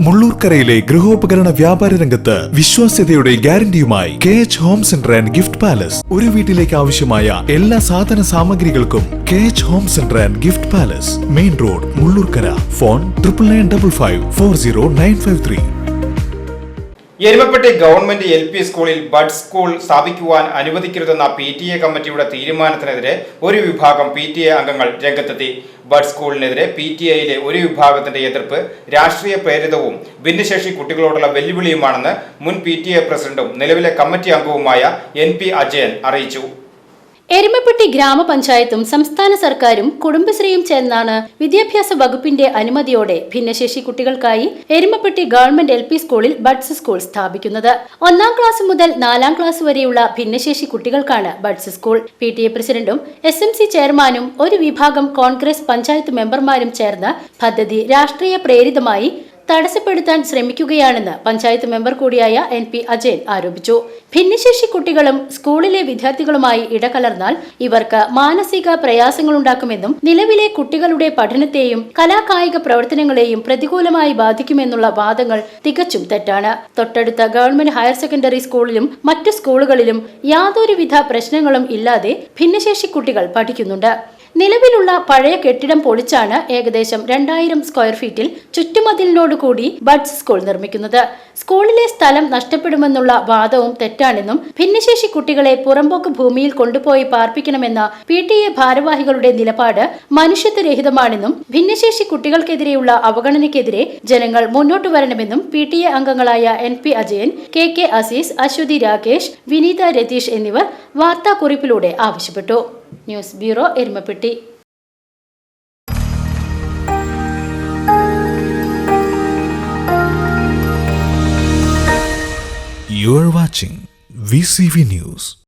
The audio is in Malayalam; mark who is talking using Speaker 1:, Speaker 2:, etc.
Speaker 1: മുള്ളൂർക്കരയിലെ ഗൃഹോപകരണ വ്യാപാര രംഗത്ത് വിശ്വാസ്യതയുടെ ഗ്യാരണ്ടിയുമായി K H home centre and gift palace ഒരു വീട്ടിലേക്ക് ആവശ്യമായ എല്ലാ സാധന സാമഗ്രികൾക്കും K H home centre and gift palace main road Mullurkara. Phone triple nine double five four zero nine five three
Speaker 2: Erumapetty government L P സ്കൂളിൽ ബഡ് സ്കൂൾ സ്ഥാപിക്കുവാൻ അനുവദിക്കരുതെന്ന പി ടി എ കമ്മിറ്റിയുടെ തീരുമാനത്തിനെതിരെ ഒരു വിഭാഗം പി ടി എ അംഗങ്ങൾ രംഗത്തെത്തി. ബഡ് സ്കൂളിനെതിരെ പി ടി എയിലെ ഒരു വിഭാഗത്തിന്റെ എതിർപ്പ് രാഷ്ട്രീയ പ്രേരിതവും ഭിന്നശേഷി കുട്ടികളോടുള്ള വെല്ലുവിളിയുമാണെന്ന് മുൻ പി ടി എ പ്രസിഡന്റും നിലവിലെ കമ്മിറ്റി അംഗവുമായ എൻ പി അജയൻ അറിയിച്ചു.
Speaker 3: എരുമപ്പെട്ടി ഗ്രാമപഞ്ചായത്തും സംസ്ഥാന സർക്കാരും കുടുംബശ്രീയും ചേർന്നാണ് വിദ്യാഭ്യാസ വകുപ്പിന്റെ അനുമതിയോടെ ഭിന്നശേഷി കുട്ടികൾക്കായി എരുമപ്പെട്ടി ഗവൺമെന്റ് എൽ സ്കൂളിൽ ബഡ്സ് സ്കൂൾ സ്ഥാപിക്കുന്നത്. ഒന്നാം ക്ലാസ് മുതൽ നാലാം ക്ലാസ് വരെയുള്ള ഭിന്നശേഷി കുട്ടികൾക്കാണ് buds school. P T A പ്രസിഡന്റും എസ് എം സി ചെയർമാനും ഒരു വിഭാഗം കോൺഗ്രസ് പഞ്ചായത്ത് മെമ്പർമാരും ചേർന്ന് പദ്ധതി രാഷ്ട്രീയ പ്രേരിതമായി തടസ്സപ്പെടുത്താൻ ശ്രമിക്കുകയാണെന്ന് പഞ്ചായത്ത് മെമ്പർ കൂടിയായ എൻ പി അജയൻ ആരോപിച്ചു. ഭിന്നശേഷി കുട്ടികളും സ്കൂളിലെ വിദ്യാർത്ഥികളുമായി ഇടകലർന്നാൽ ഇവർക്ക് മാനസിക പ്രയാസങ്ങളുണ്ടാക്കുമെന്നും നിലവിലെ കുട്ടികളുടെ പഠനത്തെയും കലാകായിക പ്രവർത്തനങ്ങളെയും പ്രതികൂലമായി ബാധിക്കുമെന്നുള്ള വാദങ്ങൾ തികച്ചും തെറ്റാണ്. തൊട്ടടുത്ത ഗവൺമെന്റ് ഹയർ സെക്കൻഡറി സ്കൂളിലും മറ്റു സ്കൂളുകളിലും യാതൊരുവിധ പ്രശ്നങ്ങളും ഇല്ലാതെ ഭിന്നശേഷി കുട്ടികൾ പഠിക്കുന്നുണ്ട്. നിലവിലുള്ള പഴയ കെട്ടിടം പൊളിച്ചാണ് ഏകദേശം രണ്ടായിരം സ്ക്വയർ ഫീറ്റിൽ ചുറ്റുമതിലിനോട് കൂടി ബഡ്സ് സ്കൂൾ നിർമ്മിക്കുന്നത്. സ്കൂളിലെ സ്ഥലം നഷ്ടപ്പെടുമെന്നുള്ള വാദവും തെറ്റാണെന്നും ഭിന്നശേഷി കുട്ടികളെ പുറമ്പോക്ക് ഭൂമിയിൽ കൊണ്ടുപോയി പാർപ്പിക്കണമെന്ന പി ടി എ ഭാരവാഹികളുടെ നിലപാട് മനുഷ്യത്വരഹിതമാണെന്നും ഭിന്നശേഷി കുട്ടികൾക്കെതിരെയുള്ള അവഗണനയ്ക്കെതിരെ ജനങ്ങൾ മുന്നോട്ട് വരണമെന്നും പി ടി എ അംഗങ്ങളായ N P Ajayan K K Azeez Aswathi Rakesh Vineetha Ratheesh എന്നിവർ വാർത്താക്കുറിപ്പിലൂടെ ആവശ്യപ്പെട്ടു. News bureau Erumapetty
Speaker 1: You are watching VCV News.